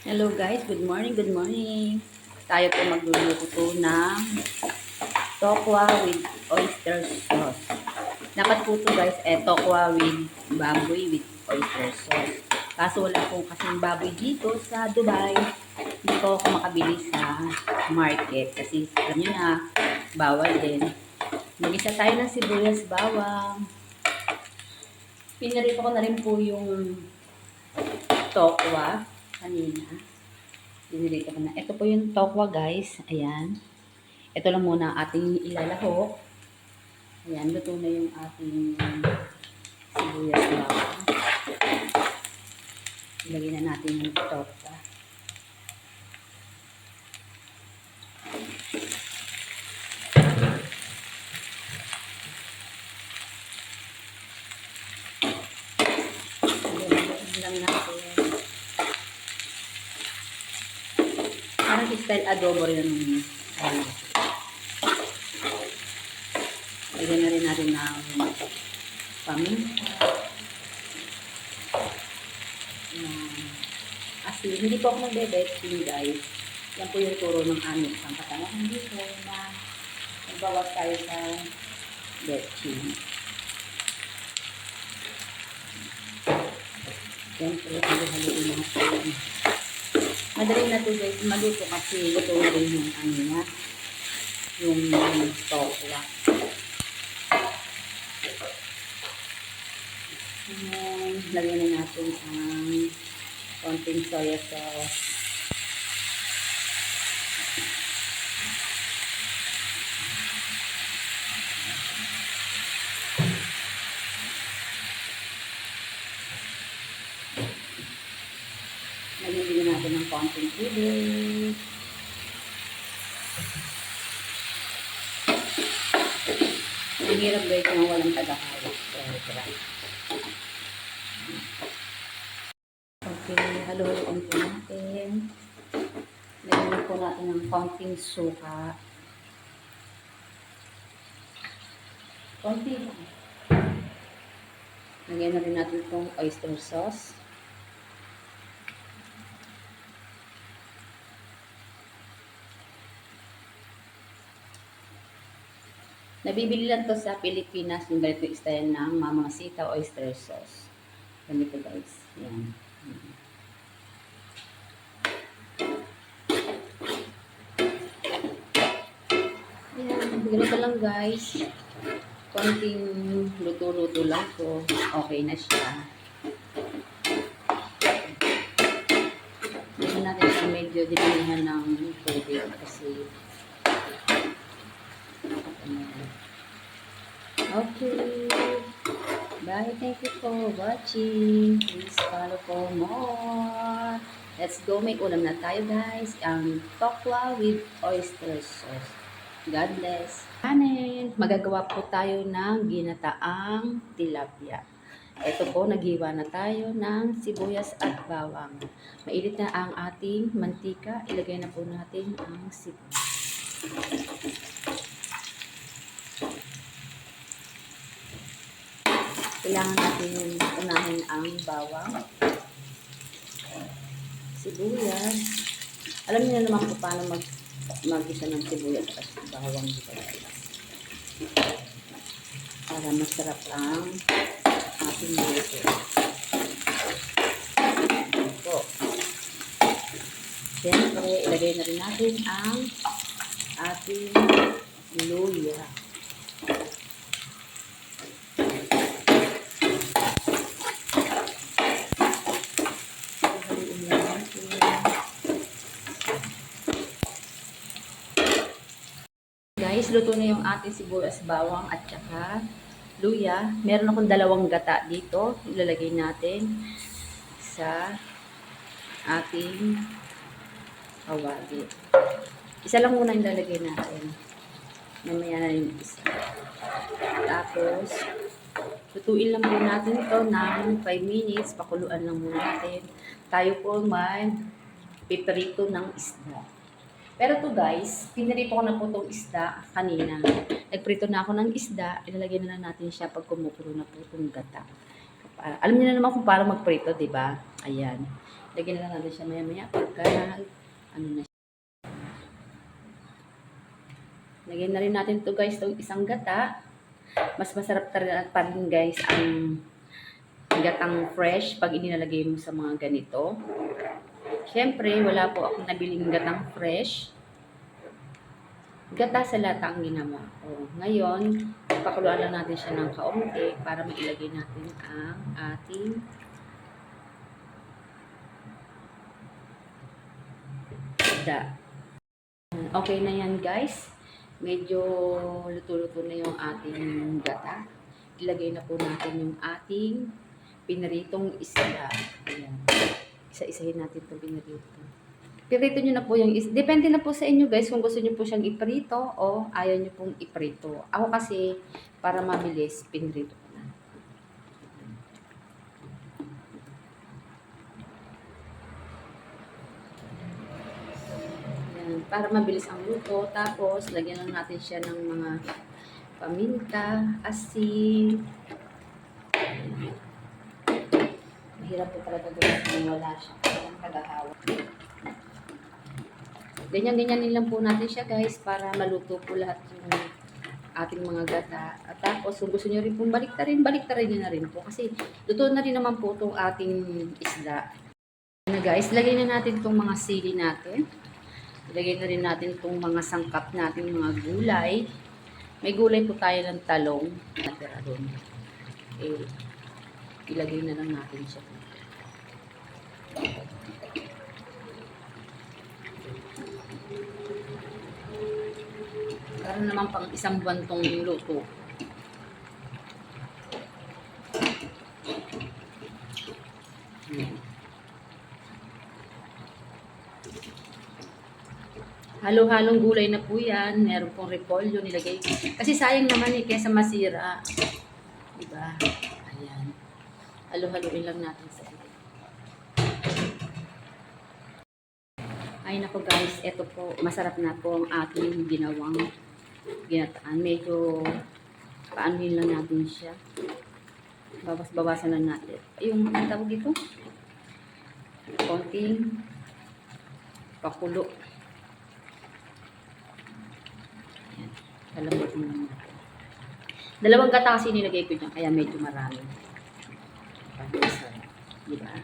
Hello guys, good morning, good morning. Tayo po magluluto ng tokwa with oyster sauce. Dapat po to guys, eh, tokwa with baboy with oyster sauce. Kaso wala po kasing baboy dito sa Dubai. Hindi po ako makabili sa market kasi alam nyo na, bawal din. Mag-isa tayo ng sibuyas, bawang. Pinarito ko na rin po yung tokwa kanina. Dinilito ko na. Ito po yung tokwa guys. Ayan. Ito lang muna ang ating ilalahok. Ayan, luto na yung ating sibuyas bawang. Ilagay na natin yung tokwa. Ilagay lang natin. Style adobo rin yung ano. Lagyan na rin natin ng paminta. Ng asin. Hindi po ako magbe-betching guys. Yan po yung turo ng aming isang katangahan dito na magbawas tayo sa betching. Siyempre, halo-haloin natin. Madali na to guys, maluto kasi luto na rin yung ano niya, yung tokwa. Ayan, lagyan na natin ang konting soya sauce. Konting tubig. Ang hirap guys kung walang tagahawak. Okay, halo-haloin po natin. Lagyan po natin ng konting suka. Konti lang. Lagyan na rin natin itong oyster sauce. Nabibili lang to sa Pilipinas yung ganito yung style ng mamang-sita oyster sauce. Ganito guys. Yan. Yan. Ganito lang guys. Konting luto-luto lang to. Okay na siya. Hindi natin medyo dinamihan ng tubig kasi Okay. Bye. Thank you for watching. Please follow for more. Let's go. May ulam na tayo guys. Ang tokwa with oyster sauce. God bless. Kanin. Magagawa po tayo ng ginataang tilapia. Ito po, naghiwa na tayo ng sibuyas at bawang. Mainit na ang ating mantika. Ilagay na po natin ang sibuyas. Kailangan natin unahin ang bawang. Sibuyas. Alam niyo naman kung paano mag mag-isa ng sibuyas at bawang dito. Para masarap ang ating luto. Ito. Siyempre, ilagay na rin natin ang ating luya. Haluin lang natin. Guys, luto na yung ating sibuyas bawang at saka luya. Meron akong dalawang gata dito. Ilalagay natin sa ating kawali. Isa lang muna yung lalagay natin. Mamaya na yung isa. Tapos, lutuin lang muna natin ito ng 5 minutes. Pakuluan lang muna natin. Tayo po may piperito ng isda. Pero to guys, pinirito ko na po itong isda kanina. Nagprito na ako ng isda, ilalagay na lang natin siya pag kumukulo na po itong gata. Alam niyo na naman kung paano magprito, di ba? Ayan. Lagyan na lang natin siya maya-maya pagka ano na siya. Lagyan na rin natin to guys, itong isang gata. Mas masarap tar- pa rin guys ang gatang fresh pag inilalagay mo sa mga ganito. Siyempre, wala po akong nabiling gatang fresh. Gata sa lata ang ginawa ko. Ngayon, pakuluan lang natin siya ng kaunti para mailagay natin ang ating isda. Okay na yan guys. Medyo luto-luto na yung ating gata. Ilagay na po natin yung ating pinaritong isda. Ayan. Isa-isahin natin itong pinarito. Pirito nyo na po yung is. Depende na po sa inyo guys kung gusto nyo po siyang iprito o ayaw nyo pong iprito. Ako kasi para mabilis, pinrito ko na. Yan, para mabilis ang luto. Tapos, lagyan lang natin siya ng mga paminta, asin. Mahirap po talaga gawin kung wala siya. Walang kagahawa. Ganyan-ganyan lang po natin siya guys para maluto po lahat yung ating mga gata. At tapos kung gusto nyo rin pong baliktarin, baliktarin nyo na rin po. Kasi luto na rin naman po itong ating isda. Na guys, lagay na natin itong mga sili natin. Ilagay na rin natin itong mga sangkap natin, mga gulay. May gulay po tayo ng talong. Natira doon. Eh, ilagay na lang natin siya. Para naman pang isang buwan tong luto. Halo-halong gulay na po yan. Meron pong repolyo nilagay. Kasi sayang naman eh, kesa masira. Diba? Ayan. Halo-haloin lang natin sa Ay nako guys, eto po, masarap na po ang ating ginawang ginataan. Medyo paanuhin lang natin siya. Bawas-bawasan lang natin. Yung tawag dito, konting pakulo. Ayan. Lalambot mo natin. Dalawang gata kasi nilagay ko dyan, kaya medyo marami. Masarap. Diba?